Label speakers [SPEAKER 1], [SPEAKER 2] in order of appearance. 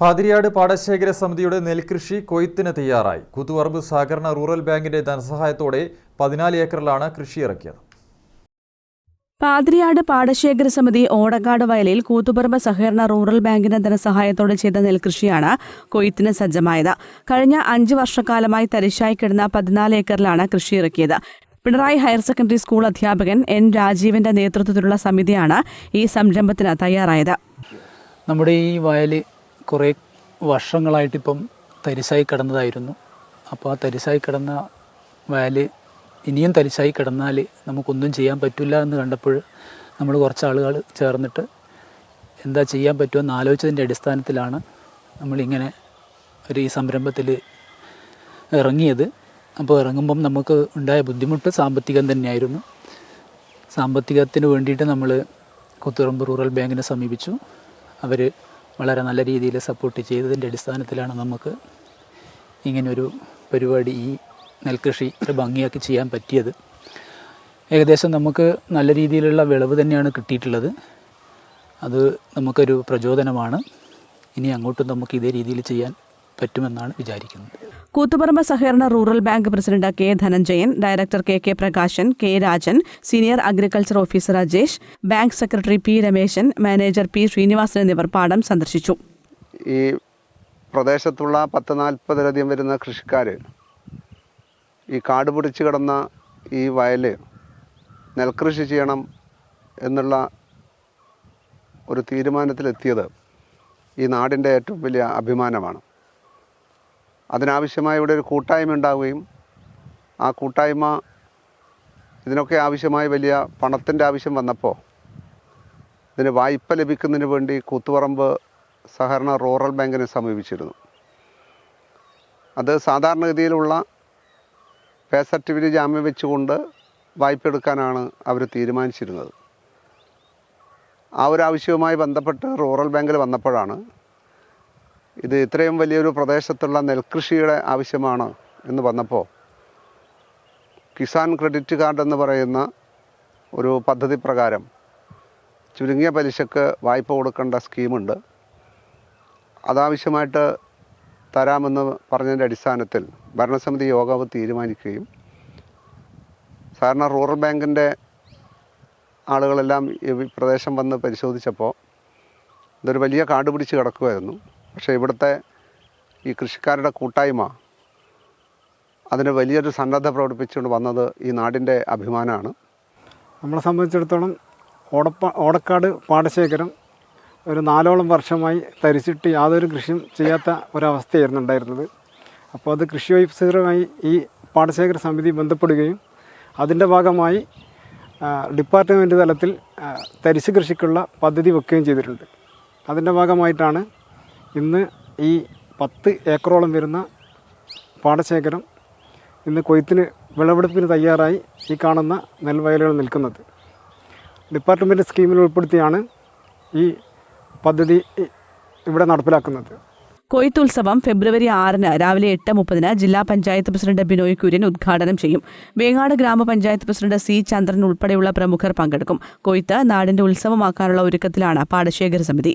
[SPEAKER 1] പാതിരിയാട് പാടശേഖര സമിതിയുടെ നെൽകൃഷി കൊയ്ത്തിന് തയ്യാറായി. കൂത്തുപറമ്പ് സഹകരണ റൂറൽ ബാങ്കിന്റെ ധനസഹായത്തോടെ പതിനാല് ഏക്കറിലാണ് കൃഷി ഇറക്കിയത്.
[SPEAKER 2] പാതിരിയാട് പാടശേഖര സമിതി ഓടക്കാട് വയലിൽ കൂത്തുപറമ്പ് സഹകരണ റൂറൽ ബാങ്കിന്റെ ധനസഹായത്തോടെ ചെയ്ത നെൽകൃഷിയാണ് കൊയ്ത്തിന് സജ്ജമായത്. കഴിഞ്ഞ അഞ്ച് വർഷക്കാലമായി തരിശായി കിടന്ന പതിനാല് ഏക്കറിലാണ് കൃഷി ഇറക്കിയത്. പിണറായി ഹയർ സെക്കൻഡറി സ്കൂൾ അധ്യാപകൻ എൻ രാജീവിന്റെ നേതൃത്വത്തിലുള്ള സമിതിയാണ് ഈ സംരംഭത്തിന് തയ്യാറായത്.
[SPEAKER 3] നമ്മുടെ ഈ വയൽ കുറേ വർഷങ്ങളായിട്ടിപ്പം തരിശായി കിടന്നതായിരുന്നു. അപ്പോൾ ആ തരിശായി കിടന്ന വയൽ ഇനിയും തരിശായി കിടന്നാൽ നമുക്കൊന്നും ചെയ്യാൻ പറ്റില്ല എന്ന് കണ്ടപ്പോൾ നമ്മൾ കുറച്ച് ആളുകൾ ചേർന്നിട്ട് എന്താ ചെയ്യാൻ പറ്റുമെന്ന് ആലോചിച്ചതിന്റെ അടിസ്ഥാനത്തിലാണ് നമ്മളിങ്ങനെ ഒരു ഈ സംരംഭത്തിൽ ഇറങ്ങിയത്. അപ്പോൾ ഇറങ്ങുമ്പം നമുക്ക് ഉണ്ടായ ബുദ്ധിമുട്ട് സാമ്പത്തികം തന്നെയായിരുന്നു. സാമ്പത്തികത്തിന് വേണ്ടിയിട്ട് നമ്മൾ കുത്തുറമ്പ് റൂറൽ ബാങ്കിനെ സമീപിച്ചു. അവർ വളരെ നല്ല രീതിയിൽ സപ്പോർട്ട് ചെയ്തതിന്റെ അടിസ്ഥാനത്തിലാണ് നമുക്ക് ഇങ്ങനൊരു പരിപാടി ഈ നെൽകൃഷി ഇത്ര ഭംഗിയാക്കി ചെയ്യാൻ പറ്റിയത്. ഏകദേശം നമുക്ക് നല്ല രീതിയിലുള്ള വിളവ് തന്നെയാണ് കിട്ടിയിട്ടുള്ളത്. അത് നമുക്കൊരു പ്രചോദനമാണ്. ഇനി അങ്ങോട്ടും നമുക്ക് ഇതേ രീതിയിൽ ചെയ്യാൻ പറ്റുമെന്നാണ് വിചാരിക്കുന്നത്.
[SPEAKER 2] കൂത്തുപറമ്പ് സഹകരണ rural bank president K Dhananjayan director K K Prakashan K Rajan senior agriculture officer Rajesh bank secretary P Rameshan manager P Srinivasan എന്നിവർ പാടം സന്ദർശിച്ചു.
[SPEAKER 4] ഈ പ്രദേശത്തുള്ള പത്ത് നാൽപ്പതിലധികം വരുന്ന കൃഷിക്കാർ ഈ കാട് പിടിച്ച് കിടന്ന ഈ വയൽ നെൽകൃഷി ചെയ്യണം എന്നുള്ള ഒരു തീരുമാനത്തിലെത്തിയത് ഈ നാടിന്റെ ഏറ്റവും വലിയ അഭിമാനമാണ്. അതിനാവശ്യമായ ഇവിടെ ഒരു കൂട്ടായ്മ ഉണ്ടാവുകയും ആ കൂട്ടായ്മ ഇതിനൊക്കെ ആവശ്യമായ വലിയ പണത്തിന്റെ ആവശ്യം വന്നപ്പോൾ ഇതിന് വായ്പ ലഭിക്കുന്നതിന് വേണ്ടി കൂത്തുപറമ്പ് സഹകരണ റൂറൽ ബാങ്കിനെ സമീപിച്ചിരുന്നു. അത് സാധാരണഗതിയിലുള്ള പേ സർട്ടിഫിക്കറ്റ് ജാമ്യം വെച്ചുകൊണ്ട് വായ്പ എടുക്കാനാണ് അവർ തീരുമാനിച്ചിരുന്നത്. ആ ഒരു ആവശ്യവുമായി ബന്ധപ്പെട്ട് റൂറൽ ബാങ്കിൽ വന്നപ്പോഴാണ് ഇത് ഇത്രയും വലിയൊരു പ്രദേശത്തുള്ള നെൽകൃഷിയുടെ ആവശ്യമാണ് എന്ന് വന്നപ്പോൾ കിസാൻ ക്രെഡിറ്റ് കാർഡ് എന്ന് പറയുന്ന ഒരു പദ്ധതി പ്രകാരം ചുരുങ്ങിയ പലിശക്ക് വായ്പ കൊടുക്കേണ്ട സ്കീമുണ്ട്. അതാവശ്യമായിട്ട് തരാമെന്ന് പറഞ്ഞതിന്റെ അടിസ്ഥാനത്തിൽ ഭരണസമിതി യോഗം തീരുമാനിക്കുകയും സാധാരണ റൂറൽ ബാങ്കിന്റെ ആളുകളെല്ലാം ഈ പ്രദേശം വന്ന് പരിശോധിച്ചപ്പോൾ ഇതൊരു വലിയ കാട് പിടിച്ച് കിടക്കുമായിരുന്നു. പക്ഷേ ഇവിടുത്തെ ഈ കൃഷിക്കാരുടെ കൂട്ടായ്മ അതിന് വലിയൊരു സന്നദ്ധ പ്രകടിപ്പിച്ചുകൊണ്ട് വന്നത് ഈ നാടിന്റെ അഭിമാനമാണ്.
[SPEAKER 5] നമ്മളെ സംബന്ധിച്ചിടത്തോളം ഓടപ്പ ഓടക്കാട് പാടശേഖരം ഒരു നാലോളം വർഷമായി തരിച്ചിട്ട് യാതൊരു കൃഷിയും ചെയ്യാത്ത ഒരവസ്ഥയായിരുന്നു ഉണ്ടായിരുന്നത്. അപ്പോൾ അത് കൃഷി ഓഫീസറുമായി ഈ പാടശേഖര സമിതി ബന്ധപ്പെടുകയും അതിന്റെ ഭാഗമായി ഡിപ്പാർട്ട്മെന്റ് തലത്തിൽ തരിശ് കൃഷിക്കുള്ള പദ്ധതി വെക്കുകയും ചെയ്തിട്ടുണ്ട്. അതിന്റെ ഭാഗമായിട്ടാണ് ഇന്ന് ഈ പത്ത് ഏക്കറോളം വരുന്ന പാടശേഖരം ഇന്ന് കൊയ്ത്തിന് വിളവെടുപ്പിന് തയ്യാറായി ഈ കാണുന്ന നെൽവയലുകൾ നിൽക്കുന്നത്. ഡിപ്പാർട്ട്മെന്റ് സ്കീമിൽ ഉൾപ്പെടുത്തിയാണ് ഈ പദ്ധതി ഇവിടെ നടപ്പിലാക്കുന്നത്.
[SPEAKER 2] കൊയ്ത്തുത്സവം ഫെബ്രുവരി ആറിന് രാവിലെ എട്ട് മുപ്പതിന് ജില്ലാ പഞ്ചായത്ത് പ്രസിഡന്റ് ബിനോയ് കുര്യൻ ഉദ്ഘാടനം ചെയ്യും. വേങ്ങാട് ഗ്രാമപഞ്ചായത്ത് പ്രസിഡന്റ് സി ചന്ദ്രൻ ഉൾപ്പെടെയുള്ള പ്രമുഖർ പങ്കെടുക്കും. കൊയ്ത്ത് നാടിന്റെ ഉത്സവമാക്കാനുള്ള ഒരുക്കത്തിലാണ് പാടശേഖര സമിതി.